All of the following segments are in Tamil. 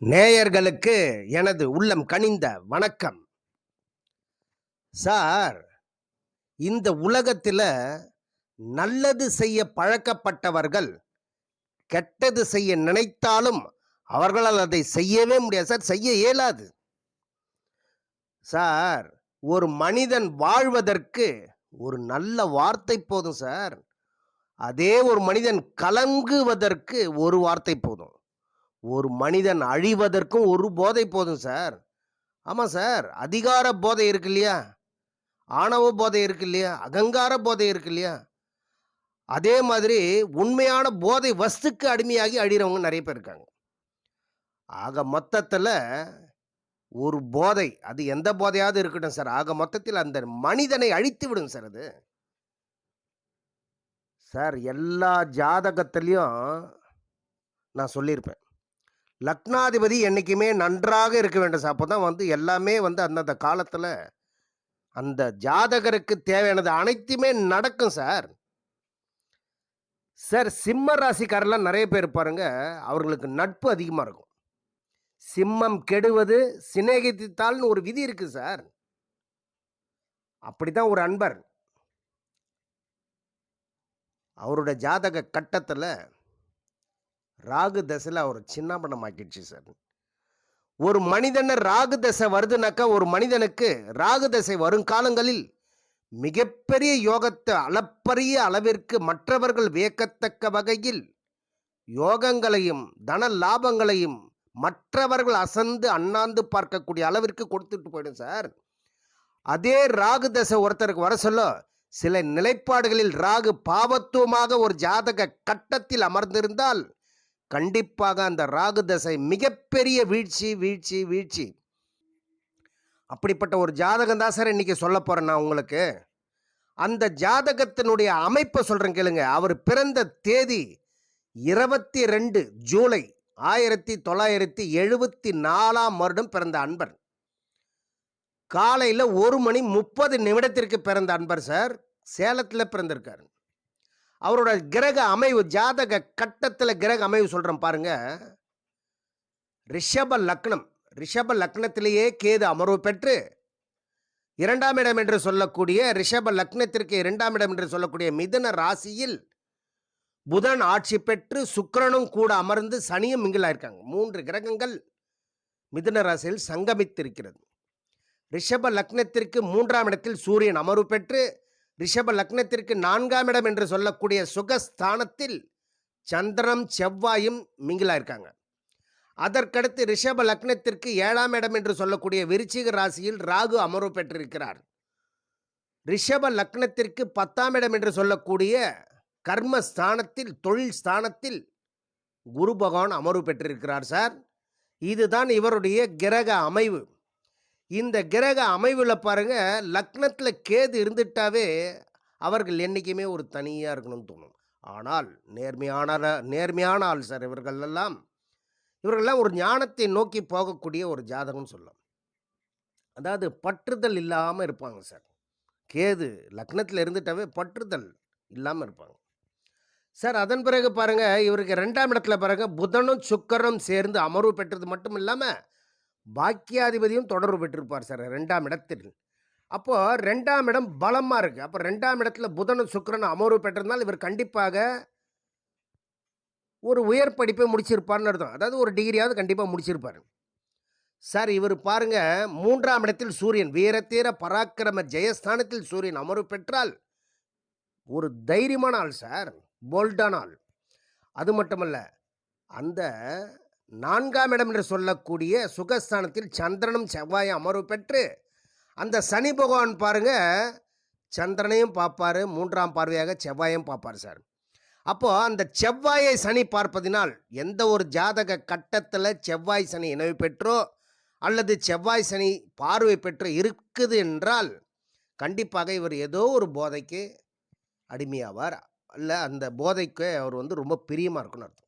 நேயர்களுக்கு எனது உள்ளம் கனிந்த வணக்கம். சார் இந்த உலகத்தில் நல்லது செய்ய பழக்கப்பட்டவர்கள் கெட்டது செய்ய நினைத்தாலும் அவர்களால் அதை செய்யவே முடியாது. சார் செய்ய இயலாது. சார் ஒரு மனிதன் வாழ்வதற்கு ஒரு நல்ல வார்த்தை போதும் சார். அதே ஒரு மனிதன் கலங்குவதற்கு ஒரு வார்த்தை போதும். ஒரு மனிதன் அழிவதற்கும் ஒரு போதை போதும் சார். ஆமாம் சார். அதிகார போதை இருக்கு இல்லையா? ஆணவ போதை இருக்கு இல்லையா? அகங்கார போதை இருக்கு இல்லையா? அதே மாதிரி உண்மையான போதை வஸ்துக்கு அடிமையாகி அழிகிறவங்க நிறைய பேர் இருக்காங்க. ஆக மொத்தத்தில் ஒரு போதை அது எந்த போதையாவது இருக்கட்டும் சார். ஆக மொத்தத்தில் அந்த மனிதனை அழித்து விடும் சார் அது. சார் எல்லா ஜாதகத்துலேயும் நான் சொல்லியிருப்பேன். லக்னாதிபதி என்றைக்குமே நன்றாக இருக்க வேண்டும் சார். அப்போ தான் வந்து எல்லாமே வந்து அந்தந்த காலத்தில் அந்த ஜாதகருக்கு தேவையானது அனைத்துமே நடக்கும் சார். சார் சிம்ம ராசிக்காரெல்லாம் நிறைய பேர் பாருங்க அவர்களுக்கு நட்பு அதிகமாக இருக்கும். சிம்மம் கெடுவது சிநேகித்தால்னு ஒரு விதி இருக்குது சார். அப்படி தான் ஒரு அன்பர். அவரோட ஜாதக கட்டத்தில் ராகு தசையில் அவர் சின்னாபனம் ஆக்கிடுச்சு சார். ஒரு மனிதனை ராகு தசை வருதுனாக்கா ஒரு மனிதனுக்கு ராகு தசை வரும் காலங்களில் மிகப்பெரிய யோகத்தை அளப்பரிய அளவிற்கு மற்றவர்கள் வியக்கத்தக்க வகையில் யோகங்களையும் தன லாபங்களையும் மற்றவர்கள் அசந்து அண்ணாந்து பார்க்கக்கூடிய அளவிற்கு கொடுத்துட்டு போயிடும் சார். அதே ராகு தசை ஒருத்தருக்கு வர சொல்ல சில நிலைப்பாடுகளில் ராகு பாவத்துவமாக ஒரு ஜாதக கட்டத்தில் அமர்ந்திருந்தால் கண்டிப்பாக அந்த ராகு தசை மிகப்பெரிய வீழ்ச்சி வீழ்ச்சி வீழ்ச்சி. அப்படிப்பட்ட ஒரு ஜாதகம் தான் சார் இன்னைக்கு சொல்ல போகிறேன் நான் உங்களுக்கு. அந்த ஜாதகத்தினுடைய அமைப்பை சொல்கிறேன் கேளுங்க. அவர் பிறந்த தேதி இருபத்தி ரெண்டு ஜூலை ஆயிரத்தி தொள்ளாயிரத்தி எழுபத்தி நாலாம் வருடம் பிறந்த அன்பர். காலையில் ஒரு மணி முப்பது நிமிடத்திற்கு பிறந்த அன்பர் சார். சேலத்தில் பிறந்திருக்காரு. அவரோட கிரக அமைவு ஜாதக கட்டத்தில் கிரக அமைவு சொல்கிறேன் பாருங்க. ரிஷப லக்னம். ரிஷப லக்னத்திலேயே கேது அமர்வு பெற்று இரண்டாம் இடம் என்று சொல்லக்கூடிய ரிஷப லக்னத்திற்கு இரண்டாம் இடம் என்று சொல்லக்கூடிய மிதுன ராசியில் புதன் ஆட்சி பெற்று சுக்கரனும் கூட அமர்ந்து சனியும் மிங்கிலாயிருக்காங்க மூன்று கிரகங்கள் மிதுன ராசியில் சங்கமித்திருக்கிறது. ரிஷப லக்னத்திற்கு மூன்றாம் இடத்தில் சூரியன் அமர்வு பெற்று ரிஷப லக்னத்திற்கு நான்காம் இடம் என்று சொல்லக்கூடிய சுகஸ்தானத்தில் சந்திரனும் செவ்வாயும் மிங்கிலாக இருக்காங்க அதற்கடுத்து ரிஷப லக்னத்திற்கு ஏழாம் இடம் என்று சொல்லக்கூடிய விருச்சிக ராசியில் ராகு அமர்வு பெற்றிருக்கிறார். ரிஷப லக்னத்திற்கு பத்தாம் இடம் என்று சொல்லக்கூடிய கர்ம ஸ்தானத்தில் தொழில் ஸ்தானத்தில் குரு பகவான் அமர்வு பெற்றிருக்கிறார் சார். இதுதான் இவருடைய கிரக அமைவு. இந்த கிரக அமைவில் பாருங்கள் லக்னத்தில் கேது இருந்துட்டாவே அவர்கள் என்றைக்குமே ஒரு தனியாக இருக்கணும்னு தோணும். ஆனால் நேர்மையான நேர்மையான ஆள் சார் இவர்கள் எல்லாம் இவர்களெல்லாம் ஒரு ஞானத்தை நோக்கி போகக்கூடிய ஒரு ஜாதகம்னு சொல்லலாம். அதாவது பற்றுதல் இல்லாமல் இருப்பாங்க சார். கேது லக்னத்தில் இருந்துட்டாவே பற்றுதல் இல்லாமல் இருப்பாங்க. சார் அதன் பிறகு பாருங்கள் இவருக்கு ரெண்டாம் இடத்துல பாருங்கள் புதனும் சுக்கரனும் சேர்ந்து அமர்வு பெற்றது மட்டும் இல்லாமல் பாக்கியாதிபதியும் தொடர்பு பெற்றிருப்பார் சார் ரெண்டாம் இடத்தில். அப்போது ரெண்டாம் இடம் பலமாக இருக்குது அப்போ ரெண்டாம் இடத்துல புதனும் சுக்கிரனும் அமர்வு பெற்றிருந்தால் இவர் கண்டிப்பாக ஒரு உயர் படிப்பை முடிச்சிருப்பார்னு அர்த்தம். அதாவது ஒரு டிகிரியாவது கண்டிப்பாக முடிச்சிருப்பார். சார் இவர் பாருங்கள் மூன்றாம் இடத்தில் சூரியன் வீரத்தீர பராக்கிரம ஜெயஸ்தானத்தில் சூரியன் அமர்வு பெற்றால் ஒரு தைரியமான ஆள் சார் போல்டான ஆள். அது மட்டுமல்ல அந்த நான்காம் இடம் என்று சொல்லக்கூடிய சுகஸ்தானத்தில் சந்திரனும் செவ்வாயும் அமர்வு பெற்று அந்த சனி பகவான் பாருங்க சந்திரனையும் பார்ப்பாரு மூன்றாம் பார்வையாக செவ்வாயும் பார்ப்பார் சார். அப்போது அந்த செவ்வாயை சனி பார்ப்பதினால் எந்த ஒரு ஜாதக கட்டத்தில் செவ்வாய் சனி இணைவு பெற்றோ அல்லது செவ்வாய் சனி பார்வை பெற்று இருக்குது என்றால் கண்டிப்பாக இவர் ஏதோ ஒரு போதைக்கு அடிமையாவார்? அல்ல அந்த போதைக்கு அவர் வந்து ரொம்ப பிரியமாக இருக்குன்னு அர்த்தம்.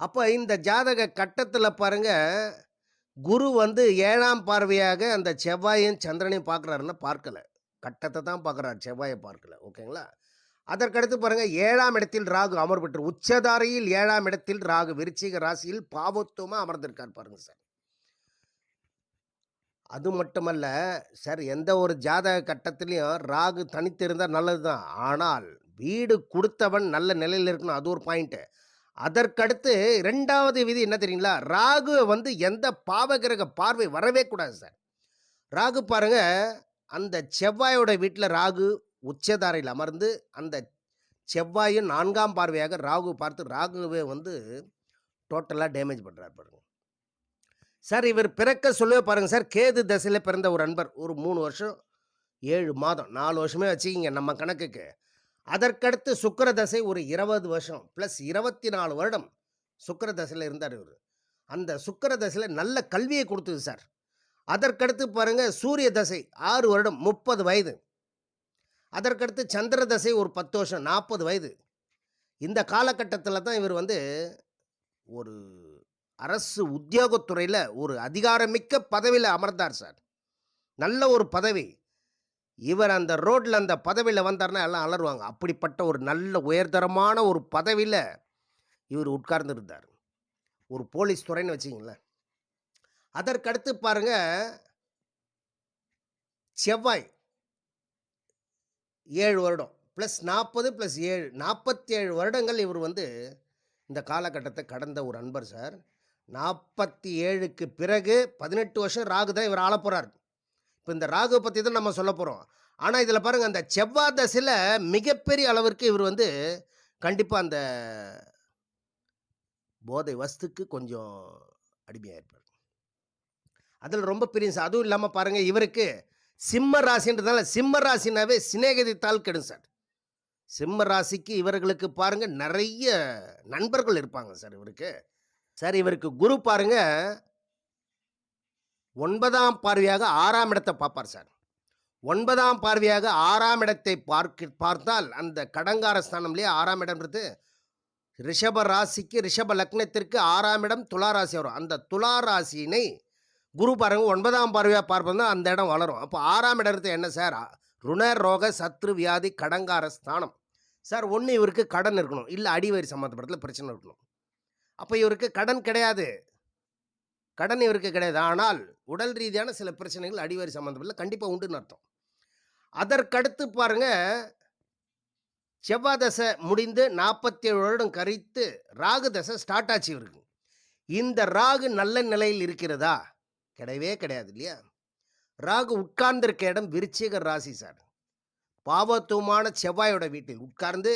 அப்போ இந்த ஜாதக கட்டத்தில் பாருங்க குரு வந்து ஏழாம் பார்வையாக அந்த செவ்வாயும் சந்திரனையும் பார்க்குறாருன்னா பார்க்கலை. கட்டத்தை தான் பார்க்குறாரு செவ்வாயை பார்க்கல. ஓகேங்களா? அதற்கடுத்து பாருங்கள் ஏழாம் இடத்தில் ராகு அமர் பெற்று உச்சதாரையில் ஏழாம் இடத்தில் ராகு விருச்சிக ராசியில் பாவத்துவமாக அமர்ந்திருக்கார் பாருங்கள் சார். அது மட்டுமல்ல சார் எந்த ஒரு ஜாதக கட்டத்திலையும் ராகு தனித்திருந்தால் நல்லது தான் ஆனால் வீடு கொடுத்தவன் நல்ல நிலையில் இருக்கணும் அது ஒரு பாயிண்ட்டு அதற்கடுத்து ரெண்டாவது விதி என்ன தெரியுங்களா? ராகு வந்து எந்த பாவகிரக பார்வை வரவே கூடாது சார். ராகு பாருங்க அந்த செவ்வாயோட வீட்டில் ராகு உச்சதாரையில் அமர்ந்து அந்த செவ்வாயும் நான்காம் பார்வையாக ராகு பார்த்து ராகுவே வந்து டோட்டலாக டேமேஜ் பண்ணுறாரு பாருங்க. சார் இவர் பிறக்க சொல்லவே பாருங்க சார். கேது தசையில் பிறந்த ஒரு அன்பர் ஒரு மூணு வருஷம் ஏழு மாதம் நாலு வருஷமே வச்சுக்கிங்க நம்ம கணக்குக்கு. அதற்கடுத்து சுக்கிர தசை ஒரு இருபது வருஷம் ப்ளஸ் இருபத்தி நாலு வருடம் சுக்கிர தசையில் இருந்தார் இவர். அந்த சுக்கிர தசையில் நல்ல கல்வியை கொடுத்தது சார். அதற்கடுத்து பாருங்க சூரிய தசை ஆறு வருடம் முப்பது வயது. அதற்கடுத்து சந்திர தசை ஒரு பத்து வருஷம் நாற்பது வயது. இந்த காலகட்டத்தில் தான் இவர் வந்து ஒரு அரசு உத்தியோகத்துறையில் ஒரு அதிகாரமிக்க பதவியில் அமர்ந்தார் சார். நல்ல ஒரு பதவி. இவர் அந்த ரோட்டில் அந்த பதவியில் வந்தார்னா எல்லாம் அலறுவாங்க. அப்படிப்பட்ட ஒரு நல்ல உயர்தரமான ஒரு பதவியில் இவர் உட்கார்ந்துருந்தார். ஒரு போலீஸ் துறைன்னு வச்சிங்களேன் அதற்கடுத்து பாருங்க செவ்வாய். ஏழு வருடம். ப்ளஸ் நாற்பது ப்ளஸ் ஏழு நாற்பத்தி ஏழு வருடங்கள் இவர் வந்து இந்த காலகட்டத்தை கடந்த ஒரு அன்பர் சார். நாற்பத்தி ஏழுக்கு பிறகு பதினெட்டு வருஷம் ராகு தான் இவர் ஆளப் போகிறார் இப்போ இந்த ராகு பற்றி தான் நம்ம சொல்ல போகிறோம் ஆனால் இதில் பாருங்கள் அந்த செவ்வாய் தசையில் மிகப்பெரிய அளவிற்கு இவர் வந்து கண்டிப்பாக அந்த போதை வஸ்துக்கு கொஞ்சம் அடிமையாக இருப்பார் அதில் ரொம்ப பெரிய சார் அதுவும் இல்லாமல் பாருங்கள் இவருக்கு சிம்ம ராசின்றதுனால சிம்ம ராசினாவே சிநேகிதித்தால் கெடும் சார். சிம்ம ராசிக்கு இவர்களுக்கு பாருங்கள் நிறைய நண்பர்கள் இருப்பாங்க சார் இவருக்கு. சார் இவருக்கு குரு பாருங்கள் ஒன்பதாம் பார்வையாக ஆறாம் இடத்தை பார்ப்பார் சார். ஒன்பதாம் பார்வையாக ஆறாம் இடத்தை பார்க்க பார்த்தால் அந்த கடங்கார ஸ்தானம்லேயே ஆறாம் இடம்ன்றது ரிஷப ராசிக்கு ரிஷப லக்னத்திற்கு ஆறாம் இடம் துலா ராசி வரும். அந்த துலா ராசியினை குரு பாருங்க ஒன்பதாம் பார்வையாக பார்ப்பது அந்த இடம் வளரும். அப்போ ஆறாம் இடத்து என்ன சார்? ருண ரோக சத்ரு வியாதி கடங்கார ஸ்தானம். சார் ஒன்று இவருக்கு கடன் இருக்கணும். இல்லை அடிவரி சம்மந்தப்பட்டத்தில் பிரச்சனை இருக்கணும். அப்போ இவருக்கு கடன் கிடையாது. கடன் இவருக்கு கிடையாது. ஆனால் உடல் ரீதியான சில பிரச்சனைகள் அடிவாரி சம்மந்தப்படல கண்டிப்பாக உண்டுன்னு அர்த்தம். அதற்கடுத்து பாருங்க செவ்வாய் தசை முடிந்து நாற்பத்தி ஏழு வருடம் கழித்து ராகு தசை ஸ்டார்ட் ஆச்சு இவருக்கு. இந்த ராகு நல்ல நிலையில் இருக்கிறதா? கிடையவே கிடையாது இல்லையா? ராகு உட்கார்ந்திருக்க இடம் விருச்சிக ராசி சார் பாவத்துவமான செவ்வாயோட வீட்டில் உட்கார்ந்து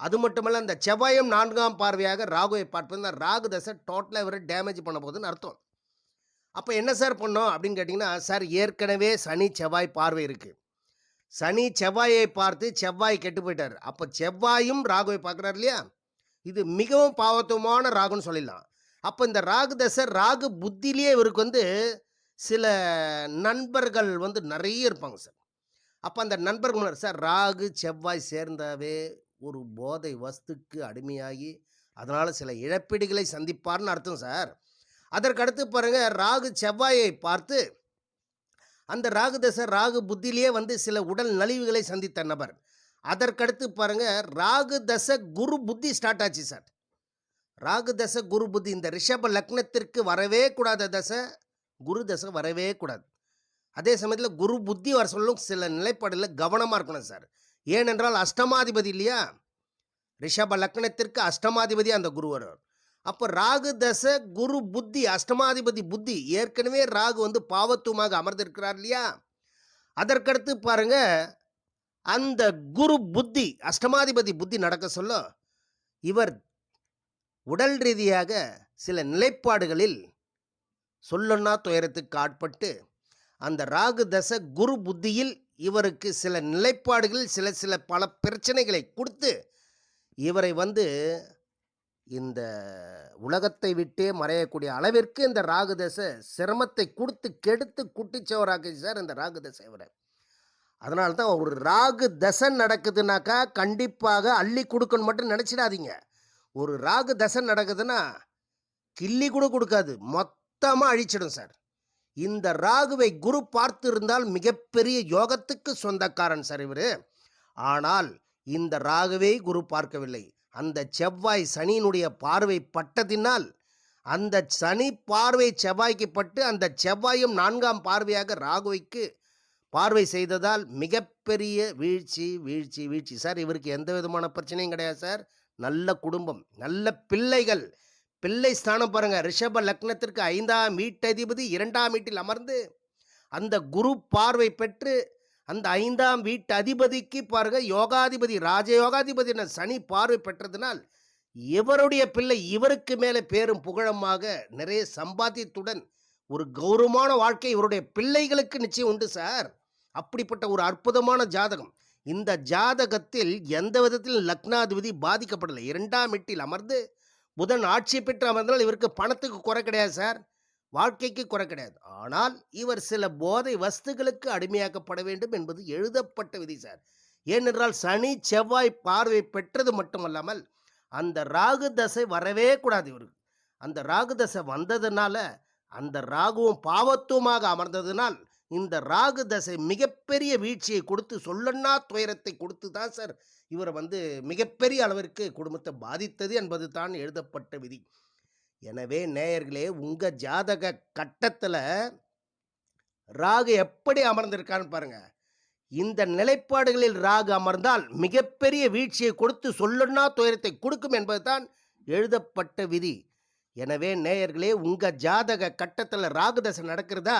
அது மட்டுமல்ல அந்த செவ்வாயும் நான்காம் பார்வையாக ராகுவை பார்ப்பது இந்த ராகு தசை டோட்டலாக இவரை டேமேஜ் பண்ண போகுதுன்னு அர்த்தம். அப்போ என்ன சார் பண்ணோம் அப்படின்னு கேட்டிங்கன்னா சார் ஏற்கனவே சனி செவ்வாய் பார்வை இருக்குது சனி செவ்வாயை பார்த்து செவ்வாய் கெட்டு போயிட்டார். அப்போ செவ்வாயும் ராகுவை பார்க்குறாரு இல்லையா? இது மிகவும் பாவத்துவமான ராகுன்னு சொல்லிடலாம். அப்போ இந்த ராகு தசை ராகு புத்திலேயே இவருக்கு வந்து சில நண்பர்கள் வந்து நிறைய இருப்பாங்க சார் அப்போ அந்த நண்பர்கள் சார் ராகு செவ்வாய் சேர்ந்தாவே ஒரு போதை வஸ்துக்கு அடிமையாகி அதனால் சில இழப்பீடுகளை சந்திப்பார்னு அர்த்தம் சார். அதற்கடுத்து பாருங்க ராகு செவ்வாயை பார்த்து அந்த ராகு தசை ராகு புத்திலேயே வந்து சில உடல் நலிவுகளை சந்தித்த நபர். அதற்கடுத்து பாருங்க ராகு தசை குரு புத்தி ஸ்டார்ட் ஆச்சு சார். ராகு தசை குரு புத்தி இந்த ரிஷப லக்னத்திற்கு வரவே கூடாத தசை குரு தசை வரவே கூடாது. அதே சமயத்தில் குரு புத்தி வர சொல்லும் சில நிலைப்பாடில் கவனமாக இருக்கணும் சார். ஏனென்றால் அஷ்டமாதிபதி இல்லையா? ரிஷப லக்னத்திற்கு அஷ்டமாதிபதி அந்த குரு வருவார் அப்போ ராகு தசை குரு புத்தி அஷ்டமாதிபதி புத்தி ஏற்கனவே ராகு வந்து பாவத்துவமாக அமர்ந்திருக்கிறார் இல்லையா? அதற்கடுத்து பாருங்க அந்த குரு புத்தி அஷ்டமாதிபதி புத்தி நடக்க சொல்ல இவர் உடல் ரீதியாக சில நிலைப்பாடுகளில் சொல்லொன்னா துயரத்துக்கு ஆட்பட்டு அந்த ராகு தசை குரு புத்தியில் இவருக்கு சில நிலைப்பாடுகளில் சில சில பல பிரச்சனைகளை கொடுத்து இவரை வந்து இந்த உலகத்தை விட்டே மறையக்கூடிய அளவிற்கு இந்த ராகு தசை சிரமத்தை கொடுத்து கெடுத்து குட்டிச்சவராக்குச்சு சார் இந்த ராகு தசை இவரை. அதனால தான் ஒரு ராகு தசை நடக்குதுனாக்கா கண்டிப்பாக அள்ளி கொடுக்கணும் மட்டும் நினச்சிடாதீங்க. ஒரு ராகு தசை நடக்குதுன்னா கிள்ளி கூட கொடுக்காது. மொத்தமாக அழிச்சிடும் சார். இந்த ராகுவை குரு பார்த்து இருந்தால் மிகப்பெரிய யோகத்துக்கு சொந்தக்காரன் சார் இவர். ஆனால் இந்த ராகுவை குரு பார்க்கவில்லை. அந்த செவ்வாய் சனியினுடைய பார்வை பட்டதினால் அந்த சனி பார்வை செவ்வாய்க்கு பட்டு அந்த செவ்வாயும் நான்காம் பார்வையாக ராகுவைக்கு பார்வை செய்ததால் மிகப்பெரிய வீழ்ச்சி வீழ்ச்சி வீழ்ச்சி. சார் இவருக்கு எந்த விதமான பிரச்சனையும் கிடையாது சார். நல்ல குடும்பம் நல்ல பிள்ளைகள். பிள்ளை ஸ்தானம் பாருங்க. ரிஷப லக்னத்திற்கு ஐந்தாம் வீட்டதிபதி இரண்டாம் வீட்டில் அமர்ந்து அந்த குரு பார்வை பெற்று அந்த ஐந்தாம் வீட்டு அதிபதிக்கு பாருங்க. யோகாதிபதி ராஜயோகாதிபதி என சனி பார்வை பெற்றதினால் இவருடைய பிள்ளை இவருக்கு மேலே பேரும் புகழமாக நிறைய சம்பாத்தியத்துடன் ஒரு கௌரவமான வாழ்க்கை இவருடைய பிள்ளைகளுக்கு நிச்சயம் உண்டு சார். அப்படிப்பட்ட ஒரு அற்புதமான ஜாதகம். இந்த ஜாதகத்தில் எந்த விதத்தில் லக்னாதிபதி பாதிக்கப்படலை. இரண்டாம் வீட்டில் அமர்ந்து புதன் ஆட்சி பெற்று அமர்ந்தால் இவருக்கு பணத்துக்கு குறை கிடையாது சார். வாழ்க்கைக்கு குறை கிடையாது. ஆனால் இவர் சில போதை வஸ்துகளுக்கு அடிமையாக்கப்பட வேண்டும் என்பது எழுதப்பட்ட விதி சார். ஏனென்றால் சனி செவ்வாய் பார்வை பெற்றது மட்டுமல்லாமல் அந்த ராகு தசை வரவே கூடாது இவருக்கு. அந்த ராகு தசை வந்ததுனால அந்த ராகுவும் பாவத்துவமாக அமர்ந்ததினால் இந்த ராகு தசை மிகப்பெரிய வீழ்ச்சியை கொடுத்து சொல்லண்ணா துயரத்தை கொடுத்து தான் சார் இவரை வந்து மிகப்பெரிய அளவிற்கு குடும்பத்தை பாதித்தது என்பது தான் எழுதப்பட்ட விதி. எனவே நேயர்களே உங்கள் ஜாதக கட்டத்தில் ராகு எப்படி அமர்ந்திருக்கான்னு பாருங்கள் இந்த நிலைப்பாடுகளில் ராகு அமர்ந்தால் மிகப்பெரிய வீழ்ச்சியை கொடுத்து சொல்லுன்னா துயரத்தை கொடுக்கும் என்பதுதான் எழுதப்பட்ட விதி. எனவே நேயர்களே உங்கள் ஜாதக கட்டத்தில் ராகு தசை நடக்கிறதா?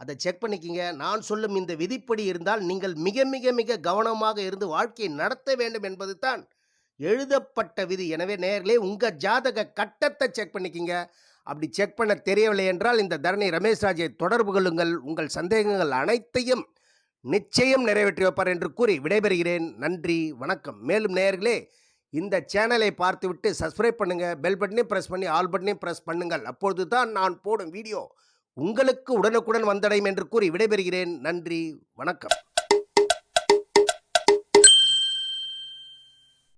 அதை செக் பண்ணிக்கிங்க. நான் சொல்லும் இந்த விதிப்படி இருந்தால் நீங்கள் மிக மிக மிக கவனமாக இருந்து வாழ்க்கையை நடத்த வேண்டும் என்பது தான் எழுதப்பட்ட விதி. எனவே நேர்களே உங்கள் ஜாதக கட்டத்தை செக் பண்ணிக்கிங்க. அப்படி செக் பண்ண தெரியவில்லை என்றால் இந்த தரணி ரமேஷ் ராஜை தொடர்பு கொள்ளுங்கள். உங்கள் சந்தேகங்கள் அனைத்தையும் நிச்சயம் நிறைவேற்றி வைப்பார் என்று கூறி விடைபெறுகிறேன். நன்றி வணக்கம். மேலும் நேயர்களே இந்த சேனலை பார்த்துவிட்டு சப்ஸ்கிரைப் பண்ணுங்கள் பெல் பட்டனையும் ப்ரெஸ் பண்ணி ஆல் பட்டனையும் ப்ரெஸ் பண்ணுங்கள். அப்பொழுது தான் நான் போடும் வீடியோ உங்களுக்கு உடனுக்குடன் வந்தடையும் என்று கூறி விடைபெறுகிறேன். நன்றி. வணக்கம்.